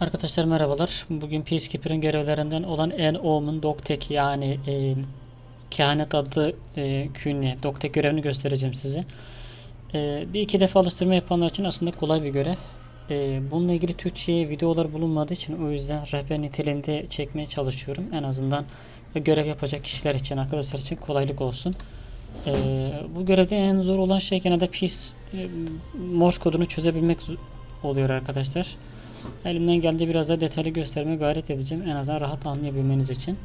Arkadaşlar merhabalar. Bugün Peacekeeper'ın görevlerinden olan En Omen Doktek yani e, kehanet adlı e, künye Doktek görevini göstereceğim size. E, bir iki defa alıştırma yapanlar için aslında kolay bir görev. E, bununla ilgili Türkçe'ye videolar bulunmadığı için o yüzden rehber niteliğinde çekmeye çalışıyorum. En azından görev yapacak kişiler için, arkadaşlar için kolaylık olsun. E, bu görevde en zor olan şey genelde Peace e, Morse kodunu çözebilmek oluyor arkadaşlar. Elimden geldiği biraz daha detaylı göstermeye gayret edeceğim. En azından rahat anlayabilmeniz için.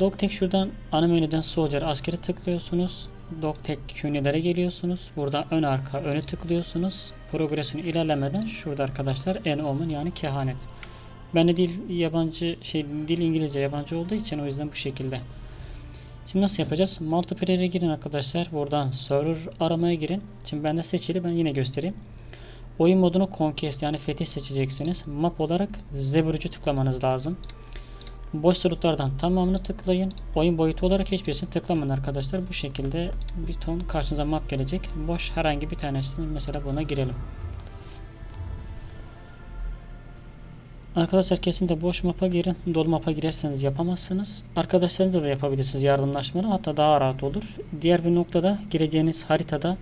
Dogtech şuradan ana menüden Soldier askeri tıklıyorsunuz. Dogtech künelere geliyorsunuz. Burada ön arka öne tıklıyorsunuz. Progresini ilerlemeden şurada arkadaşlar en omen yani kehanet. Ben de dil yabancı şey dil İngilizce yabancı olduğu için o yüzden bu şekilde. Şimdi nasıl yapacağız? Multiplayer'e girin arkadaşlar. Buradan server aramaya girin. Şimdi bende seçili ben yine göstereyim. Oyun modunu Conquest yani fetih seçeceksiniz. Map olarak Zebrücü tıklamanız lazım. Boş slotlardan tamamını tıklayın. Oyun boyutu olarak hiçbirisini tıklamayın arkadaşlar. Bu şekilde bir ton karşınıza map gelecek. Boş herhangi bir tanesini mesela buna girelim. Arkadaşlar kesinlikle boş mapa girin. Dolu mapa girerseniz yapamazsınız. Arkadaşlarınızla da yapabilirsiniz yardımlaşmalı. Hatta daha rahat olur. Diğer bir noktada gireceğiniz haritada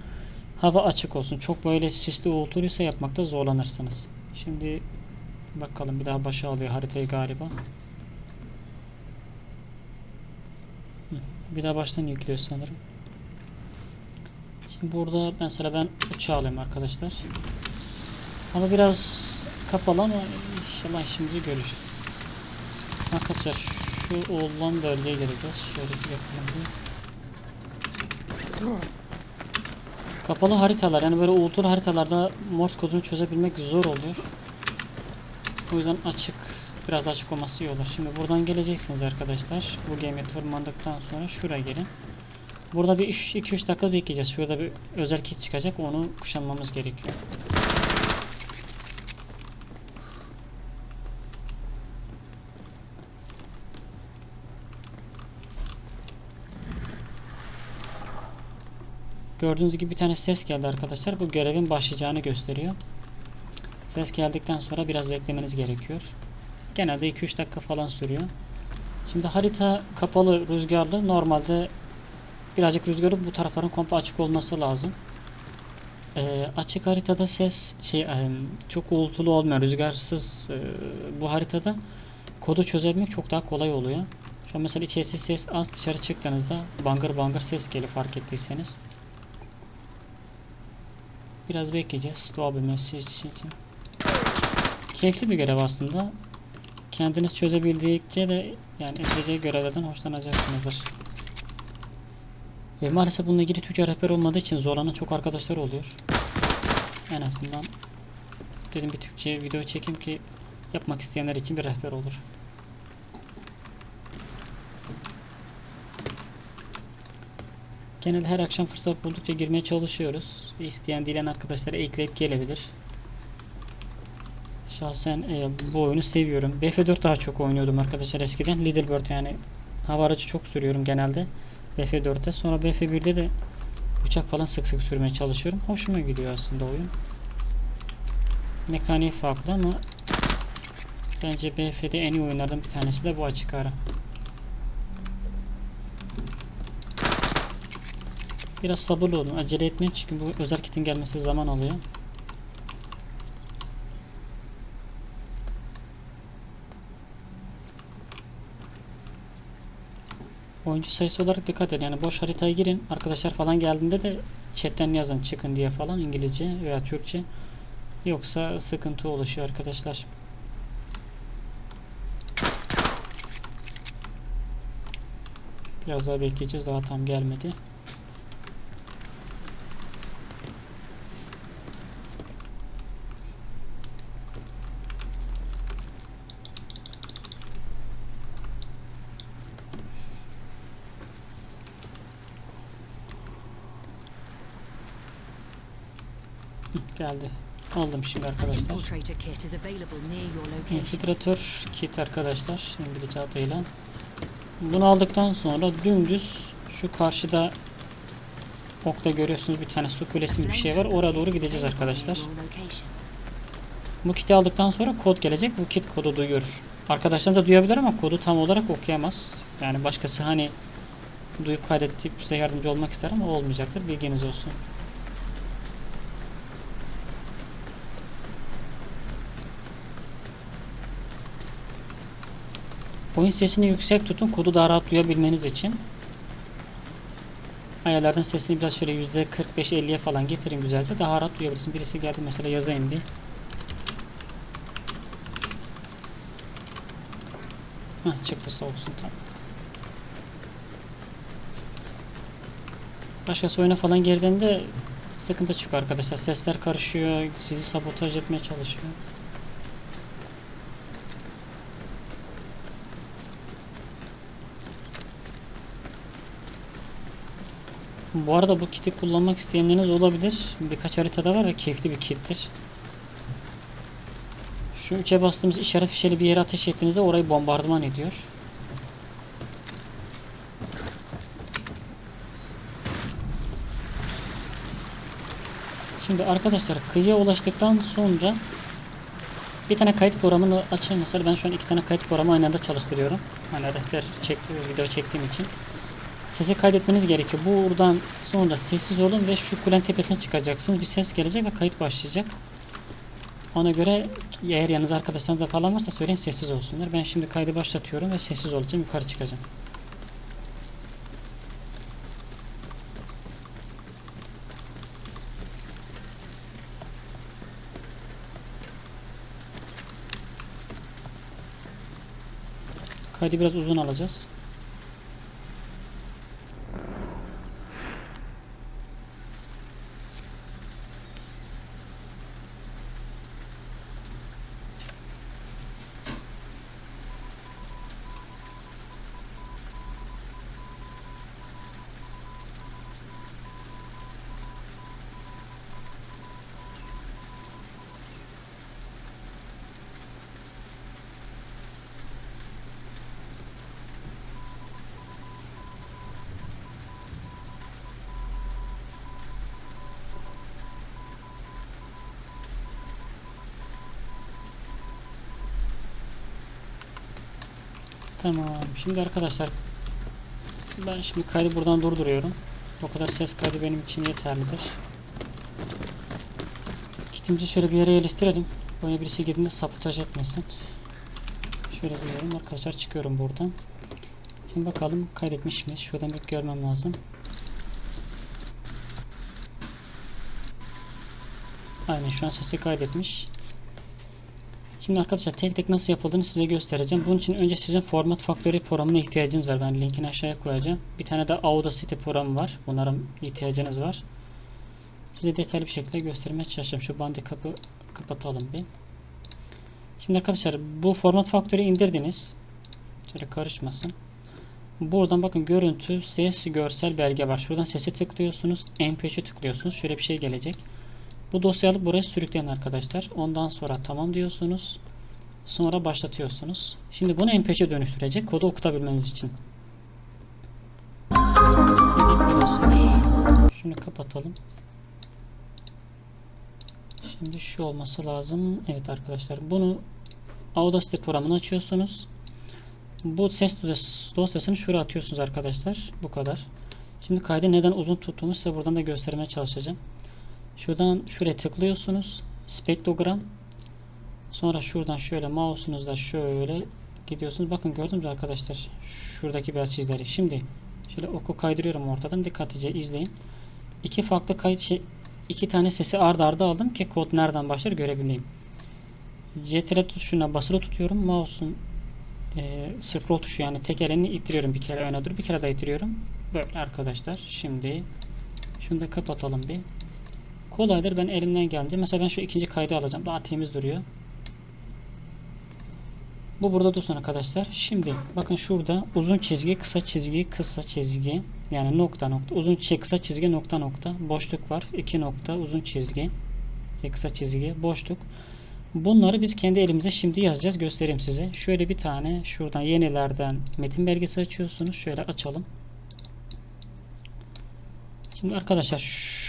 hava açık olsun. Çok böyle sisli uğultuluysa yapmakta zorlanırsınız. Şimdi bakalım bir daha başa alıyor haritayı galiba. Bir daha baştan yüklüyor sanırım. Şimdi burada mesela ben uçağı alayım arkadaşlar. Ama biraz kapalı ama inşallah işimizi görür. Arkadaşlar şu olan bölgeye geleceğiz. Şöyle bir yapalım. Kapalı haritalar yani böyle uğultulu haritalarda Morse kodunu çözebilmek zor oluyor. O yüzden açık biraz açık olması iyi olur. Şimdi buradan geleceksiniz arkadaşlar. Bu gemiye tırmandıktan sonra şuraya gelin. Burada bir 2-3 dakika bekleyeceğiz. Şurada bir özel kit çıkacak. Onu kuşanmamız gerekiyor. Gördüğünüz gibi bir tane ses geldi arkadaşlar. Bu görevin başlayacağını gösteriyor. Ses geldikten sonra biraz beklemeniz gerekiyor. Genelde 2-3 dakika falan sürüyor. Şimdi harita kapalı rüzgarlı. Normalde birazcık rüzgarı bu tarafların komple açık olması lazım. Ee, açık haritada ses şey e, çok uğultulu olmayan rüzgarsız e, bu haritada kodu çözebilmek çok daha kolay oluyor. Şu an mesela içerisi ses az dışarı çıktığınızda bangır bangır ses geliyor fark ettiyseniz. Biraz bekleyeceğiz doğabilmesi için. Keyifli bir görev aslında. Kendiniz çözebildikçe de yani epeyce görevlerden hoşlanacaksınızdır. Ve maalesef bununla ilgili Türkçe rehber olmadığı için zorlanan çok arkadaşlar oluyor. En azından dedim bir Türkçe video çekeyim ki yapmak isteyenler için bir rehber olur. Genelde her akşam fırsat buldukça girmeye çalışıyoruz. İsteyen dilen arkadaşlara ekleyip gelebilir. Şahsen e, bu oyunu seviyorum. BF4 daha çok oynuyordum arkadaşlar eskiden. Little Bird yani hava aracı çok sürüyorum genelde. BF4'te. Sonra BF1'de de uçak falan sık sık sürmeye çalışıyorum. Hoşuma gidiyor aslında oyun. Mekaniği farklı ama bence BF'de en iyi oyunlardan bir tanesi de bu açık ara. Biraz sabırlı olun. Acele etmeyin çünkü bu özel kitin gelmesi zaman alıyor. Oyuncu sayısı olarak dikkat edin. Yani boş haritaya girin. Arkadaşlar falan geldiğinde de chatten yazın çıkın diye falan İngilizce veya Türkçe. Yoksa sıkıntı oluşuyor arkadaşlar. Biraz daha bekleyeceğiz. Daha tam gelmedi. Geldi. Aldım şimdi arkadaşlar. Infiltratör kit arkadaşlar İngilizce adıyla. Bunu aldıktan sonra dümdüz şu karşıda okta görüyorsunuz bir tane su kulesi bir şey var. Oraya doğru gideceğiz arkadaşlar. Bu kiti aldıktan sonra kod gelecek. Bu kit kodu duyuyor. Arkadaşlar da duyabilir ama kodu tam olarak okuyamaz. Yani başkası hani duyup kaydedip size yardımcı olmak ister ama olmayacaktır. Bilginiz olsun. Oyun sesini yüksek tutun kodu daha rahat duyabilmeniz için. Ayarlardan sesini biraz şöyle %45-50'ye falan getirin güzelce daha rahat duyabilirsin. Birisi geldi mesela yazayım bir. Heh, çıktı sağ olsun tamam. Başkası oyuna falan girdiğinde sıkıntı çıkıyor arkadaşlar. Sesler karışıyor, sizi sabotaj etmeye çalışıyor. Bu arada bu kiti kullanmak isteyenleriniz olabilir. Birkaç haritada var ve keyifli bir kittir. Şu üçe bastığımız işaret fişeli bir yere ateş ettiğinizde orayı bombardıman ediyor. Şimdi arkadaşlar kıyıya ulaştıktan sonra bir tane kayıt programını açın. Mesela ben şu an iki tane kayıt programı aynı anda çalıştırıyorum. Hani rehber çekti, video çektiğim için. Sesi kaydetmeniz gerekiyor. Buradan sonra sessiz olun ve şu kulen tepesine çıkacaksınız. Bir ses gelecek ve kayıt başlayacak. Ona göre eğer yanınızda arkadaşlarınız falan varsa söyleyin sessiz olsunlar. Ben şimdi kaydı başlatıyorum ve sessiz olacağım. Yukarı çıkacağım. Kaydı biraz uzun alacağız. Tamam. Şimdi arkadaşlar ben şimdi kaydı buradan durduruyorum. O kadar ses kaydı benim için yeterlidir. Kitimizi şöyle bir yere yerleştirelim. Böyle birisi girdiğinde sabotaj etmesin. Şöyle bir yerim arkadaşlar çıkıyorum buradan. Şimdi bakalım kaydetmiş miyiz? Şuradan bir görmem lazım. Aynen şu an sesi kaydetmiş. Şimdi arkadaşlar tek tek nasıl yapıldığını size göstereceğim. Bunun için önce sizin Format Factory programına ihtiyacınız var. Ben linkini aşağıya koyacağım. Bir tane de Audacity programı var. Bunlara ihtiyacınız var. Size detaylı bir şekilde göstermeye çalışacağım. Şu bandı kapı kapatalım bir. Şimdi arkadaşlar bu Format Factory'i indirdiniz. Şöyle karışmasın. Buradan bakın görüntü, ses, görsel belge var. Şuradan sesi tıklıyorsunuz. MP3'ü tıklıyorsunuz. Şöyle bir şey gelecek. Bu dosyayı alıp buraya sürükleyin arkadaşlar. Ondan sonra tamam diyorsunuz. Sonra başlatıyorsunuz. Şimdi bunu MP3'e dönüştürecek. Kodu okutabilmemiz için. Şunu kapatalım. Şimdi şu olması lazım. Evet arkadaşlar. Bunu Audacity programını açıyorsunuz. Bu ses dos- dosyasını şuraya atıyorsunuz arkadaşlar. Bu kadar. Şimdi kaydı neden uzun tuttuğumu size buradan da göstermeye çalışacağım. Şuradan şuraya tıklıyorsunuz. Spektrogram. Sonra şuradan şöyle mouse'unuzla şöyle gidiyorsunuz. Bakın gördünüz mü arkadaşlar? Şuradaki beyaz çizgileri. Şimdi şöyle oku kaydırıyorum ortadan. Dikkatlice izleyin. İki farklı kayıt şey, iki tane sesi arda arda aldım ki kod nereden başlar görebileyim. CTRL tuşuna basılı tutuyorum. Mouse'un e, scroll tuşu yani tek elini ittiriyorum bir kere öne dur bir kere daha ittiriyorum. Böyle arkadaşlar. Şimdi şunu da kapatalım bir. Kolaydır. Ben elimden gelince mesela ben şu ikinci kaydı alacağım. Daha temiz duruyor. Bu burada dursun arkadaşlar. Şimdi bakın şurada uzun çizgi, kısa çizgi, kısa çizgi. Yani nokta nokta. Uzun çizgi, kısa çizgi, nokta nokta. Boşluk var. iki nokta, uzun çizgi. Kısa çizgi, boşluk. Bunları biz kendi elimize şimdi yazacağız. Göstereyim size. Şöyle bir tane şuradan yenilerden metin belgesi açıyorsunuz. Şöyle açalım. Şimdi arkadaşlar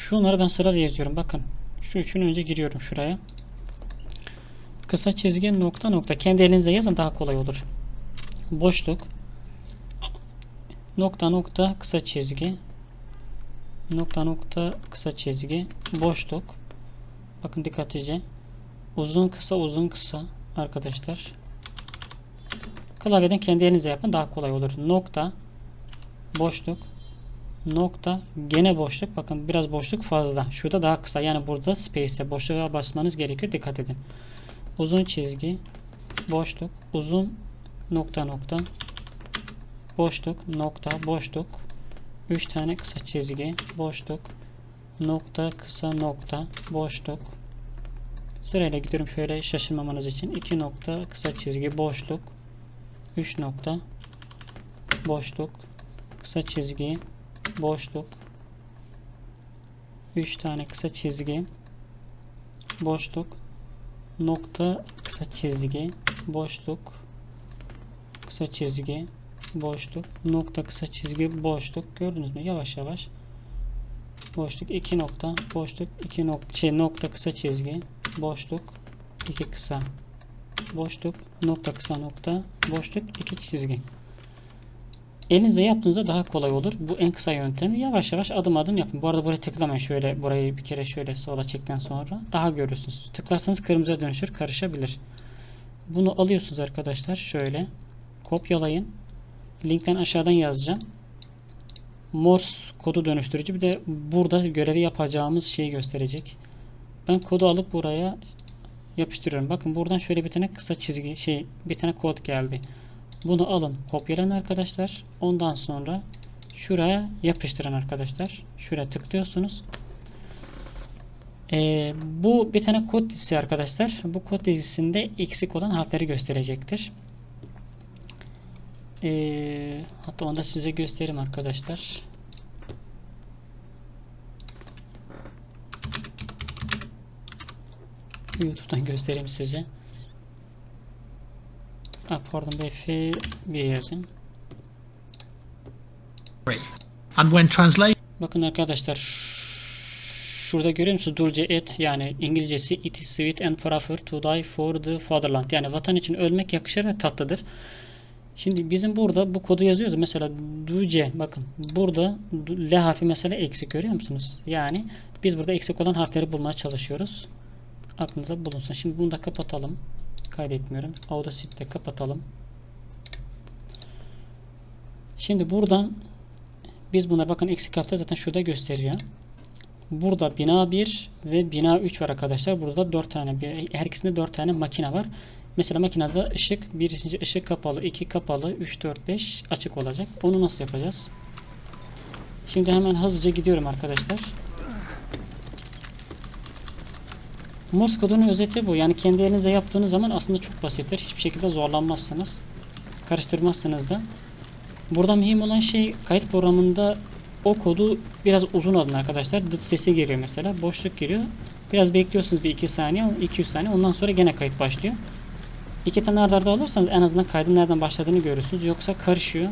şunları ben sırayla yazıyorum. Bakın şu üçünü önce giriyorum şuraya. kısa çizgi nokta nokta. Kendi elinize yazın daha kolay olur. Boşluk. Nokta nokta kısa çizgi. Nokta nokta kısa çizgi. Boşluk. Bakın dikkatlice. Uzun kısa uzun kısa arkadaşlar. Klavyeden kendi elinize yapın daha kolay olur. Nokta. Boşluk. Nokta. Gene boşluk. Bakın biraz boşluk fazla. Şurada daha kısa. Yani burada space'e boşluğa basmanız gerekiyor. Dikkat edin. Uzun çizgi. Boşluk. Uzun nokta nokta. Boşluk. Nokta. Boşluk. 3 tane kısa çizgi. Boşluk. Nokta. Kısa nokta. Boşluk. Sırayla gidiyorum şöyle şaşırmamanız için. 2 nokta. Kısa çizgi. Boşluk. 3 nokta. Boşluk. Kısa çizgi. Boşluk. 3 tane kısa çizgi. Boşluk. Nokta. Kısa çizgi. Boşluk. Kısa çizgi. Boşluk. Nokta kısa çizgi. Boşluk. Gördünüz mü? Yavaş yavaş. Boşluk. 2 nokta. Boşluk. 2 nokta. Şey nokta kısa çizgi. Boşluk. 2 kısa. Boşluk. Nokta kısa nokta. Boşluk. 2 çizgi. Elinize yaptığınızda daha kolay olur. Bu en kısa yöntem. Yavaş yavaş adım adım yapın. Bu arada buraya tıklamayın. Şöyle burayı bir kere şöyle sola çekten sonra daha görürsünüz. Tıklarsanız kırmızıya dönüşür. Karışabilir. Bunu alıyorsunuz arkadaşlar. Şöyle kopyalayın. Linkten aşağıdan yazacağım. Morse kodu dönüştürücü bir de burada görevi yapacağımız şeyi gösterecek. Ben kodu alıp buraya yapıştırıyorum. Bakın buradan şöyle bir tane kısa çizgi şey bir tane kod geldi. Bunu alın, kopyalayın arkadaşlar. Ondan sonra şuraya yapıştırın arkadaşlar. Şuraya tıklıyorsunuz. Ee, bu bir tane kod dizisi arkadaşlar. Bu kod dizisinde eksik olan harfleri gösterecektir. Ee, hatta onu da size göstereyim arkadaşlar. YouTube'dan göstereyim size. Pardon BF bir yazın. And when translated, Bakın arkadaşlar şurada görüyor musunuz? Dulce et yani İngilizcesi it is sweet and prefer to die for the fatherland. Yani vatan için ölmek yakışır ve tatlıdır. Şimdi bizim burada bu kodu yazıyoruz. Mesela Dulce bakın burada L harfi mesela eksik görüyor musunuz? Yani biz burada eksik olan harfleri bulmaya çalışıyoruz. Aklınıza bulunsun. Şimdi bunu da kapatalım. Kaydetmiyorum. Audacity'de kapatalım. Şimdi buradan biz buna bakın eksik harfler zaten şurada gösteriyor. Burada bina 1 ve bina 3 var arkadaşlar. Burada 4 tane her ikisinde 4 tane makine var. Mesela makinede ışık birinci ışık kapalı, 2 kapalı, 3 4 5 açık olacak. Onu nasıl yapacağız? Şimdi hemen hızlıca gidiyorum arkadaşlar. Morse kodunun özeti bu. Yani kendi elinizle yaptığınız zaman aslında çok basittir. Hiçbir şekilde zorlanmazsınız. Karıştırmazsınız da. Burada mühim olan şey kayıt programında o kodu biraz uzun alın arkadaşlar. Dıt sesi geliyor mesela. Boşluk giriyor. Biraz bekliyorsunuz bir 2 saniye, 200 saniye. Ondan sonra gene kayıt başlıyor. İki tane arda arda alırsanız en azından kaydın nereden başladığını görürsünüz. Yoksa karışıyor.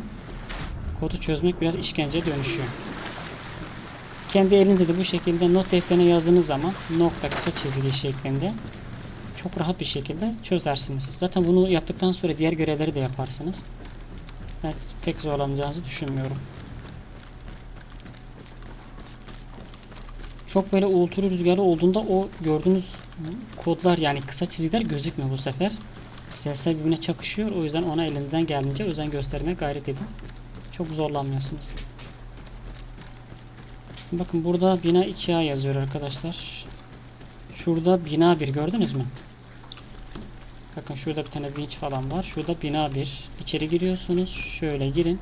Kodu çözmek biraz işkenceye dönüşüyor. Kendi elinizde de bu şekilde not defterine yazdığınız zaman nokta kısa çizgi şeklinde çok rahat bir şekilde çözersiniz. Zaten bunu yaptıktan sonra diğer görevleri de yaparsınız. Ben pek zorlanacağınızı düşünmüyorum. Çok böyle uğultulu rüzgarı olduğunda o gördüğünüz kodlar yani kısa çizgiler gözükmüyor bu sefer. Sesler birbirine çakışıyor. O yüzden ona elinizden geldiğince özen göstermeye gayret edin. Çok zorlanmıyorsunuz. Bakın burada bina 2A yazıyor arkadaşlar. Şurada bina 1 gördünüz mü? Bakın şurada bir tane vinç falan var. Şurada bina 1. İçeri giriyorsunuz. Şöyle girin.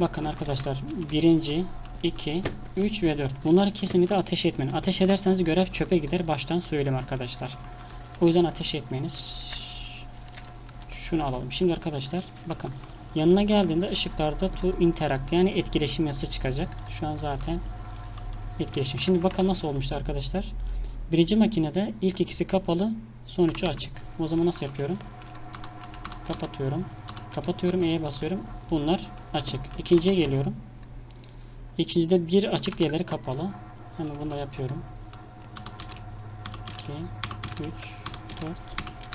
Bakın arkadaşlar birinci, 2, 3 ve 4. Bunları kesinlikle ateş etmeyin. Ateş ederseniz görev çöpe gider. Baştan söyleyeyim arkadaşlar. O yüzden ateş etmeyiniz. Şunu alalım. Şimdi arkadaşlar bakın. Yanına geldiğinde ışıklarda to interact yani etkileşim yazısı çıkacak. Şu an zaten etkileşim. Şimdi bakalım nasıl olmuştu arkadaşlar. Birinci makinede ilk ikisi kapalı, son üçü açık. O zaman nasıl yapıyorum? Kapatıyorum. Kapatıyorum, E'ye basıyorum. Bunlar açık. İkinciye geliyorum. İkincide bir açık, diğerleri kapalı. Hemen bunu da yapıyorum. 2, 3, 4,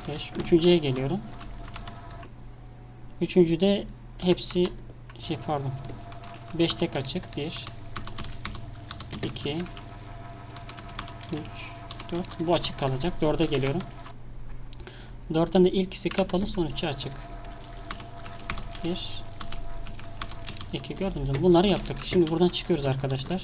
5. Üçüncüye geliyorum. Üçüncüde hepsi şey pardon. 5 tek açık. 1 2 3 4 Bu açık kalacak. 4'e geliyorum. 4'ten de ilkisi kapalı son üçü açık. 1 2 gördünüz mü? Bunları yaptık. Şimdi buradan çıkıyoruz arkadaşlar.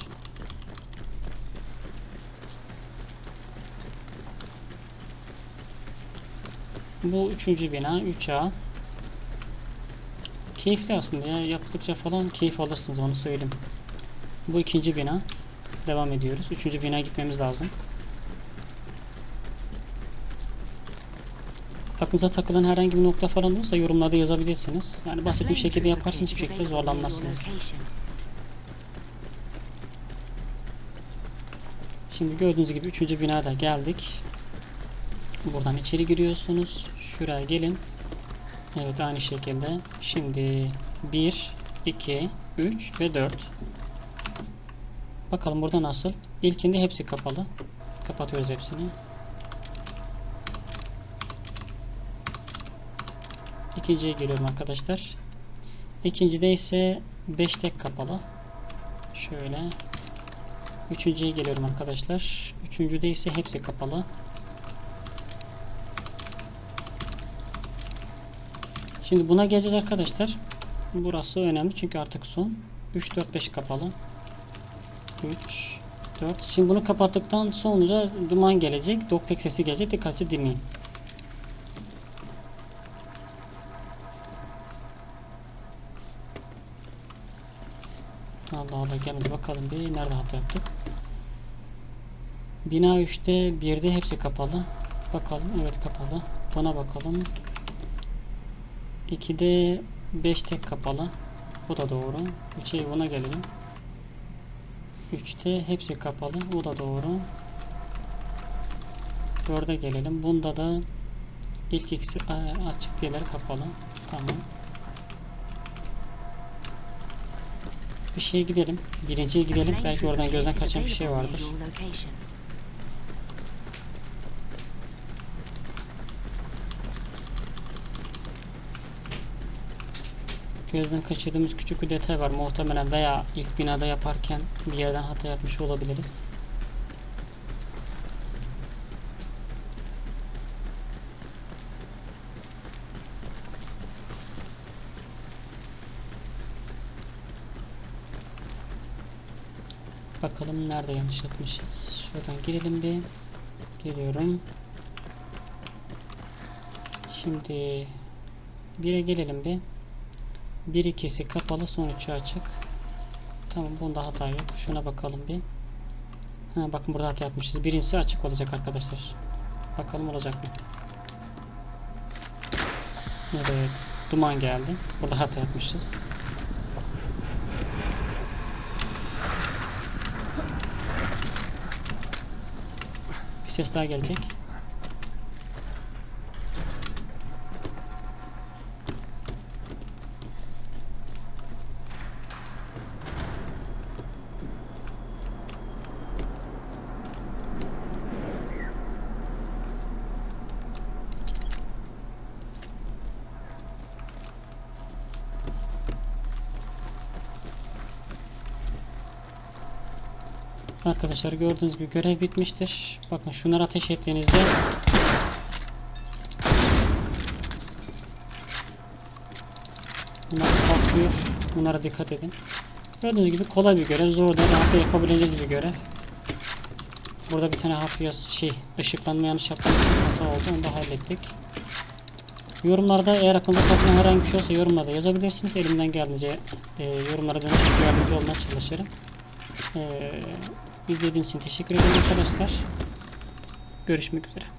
Bu üçüncü bina 3A. Keyifli aslında ya yaptıkça falan keyif alırsınız onu söyleyeyim. Bu ikinci bina. Devam ediyoruz. Üçüncü bina gitmemiz lazım. Aklınıza takılan herhangi bir nokta falan olursa yorumlarda yazabilirsiniz. Yani flame şekilde kit hiçbir şekilde zorlanmazsınız. Şimdi gördüğünüz gibi üçüncü binada geldik. Buradan içeri giriyorsunuz. Şuraya gelin. Evet aynı şekilde. Şimdi 1, 2, 3 ve 4. Bakalım burada nasıl? İlkinde hepsi kapalı. Kapatıyoruz hepsini. İkinciye geliyorum arkadaşlar. İkincide ise 5 tek kapalı. Şöyle. Üçüncüye geliyorum arkadaşlar. Üçüncüde ise hepsi kapalı. Şimdi buna geleceğiz arkadaşlar. Burası önemli çünkü artık son. 3, 4, 5 kapalı. 3, 4. Şimdi bunu kapattıktan sonra duman gelecek. Doktek sesi gelecek. Dikkatli dinleyin. Allah Allah gelin bir bakalım bir nerede hata yaptık. Bina 3'te 1'de hepsi kapalı. Bakalım evet kapalı. Buna bakalım. 2'de 5 tek kapalı. Bu da doğru. 3'e buna gelelim. 3'te hepsi kapalı. Bu da doğru. 4'e gelelim. Bunda da ilk ikisi açık diğerleri kapalı. Tamam. Bir şeye gidelim. Birinciye gidelim. Belki oradan gözden kaçan bir şey vardır. Gözden kaçırdığımız küçük bir detay var muhtemelen veya ilk binada yaparken bir yerden hata yapmış olabiliriz. Bakalım nerede yanlış yapmışız. Şuradan girelim bir. Geliyorum. Şimdi 1'e gelelim bir. 1 ikisi kapalı son üçü açık. Tamam bunda hata yok. Şuna bakalım bir. Ha bakın burada hata yapmışız. Birincisi açık olacak arkadaşlar. Bakalım olacak mı? Evet. Duman geldi. Burada hata yapmışız. Bir ses daha gelecek. Arkadaşlar gördüğünüz gibi görev bitmiştir. Bakın şunları ateş ettiğinizde Bunlar patlıyor. Bunlara dikkat edin. Gördüğünüz gibi kolay bir görev. Zor değil. Rahatla yapabileceğiniz bir görev. Burada bir tane hafif şey ışıklanma yanlış yaptığım hata oldu. Onu da hallettik. Yorumlarda eğer aklınıza takılan herhangi bir şey olsa yorumlarda yazabilirsiniz. Elimden geldiğince e, yorumlara dönüp yardımcı olmaya çalışırım. Ee, izlediğiniz için teşekkür ederim arkadaşlar. Görüşmek üzere.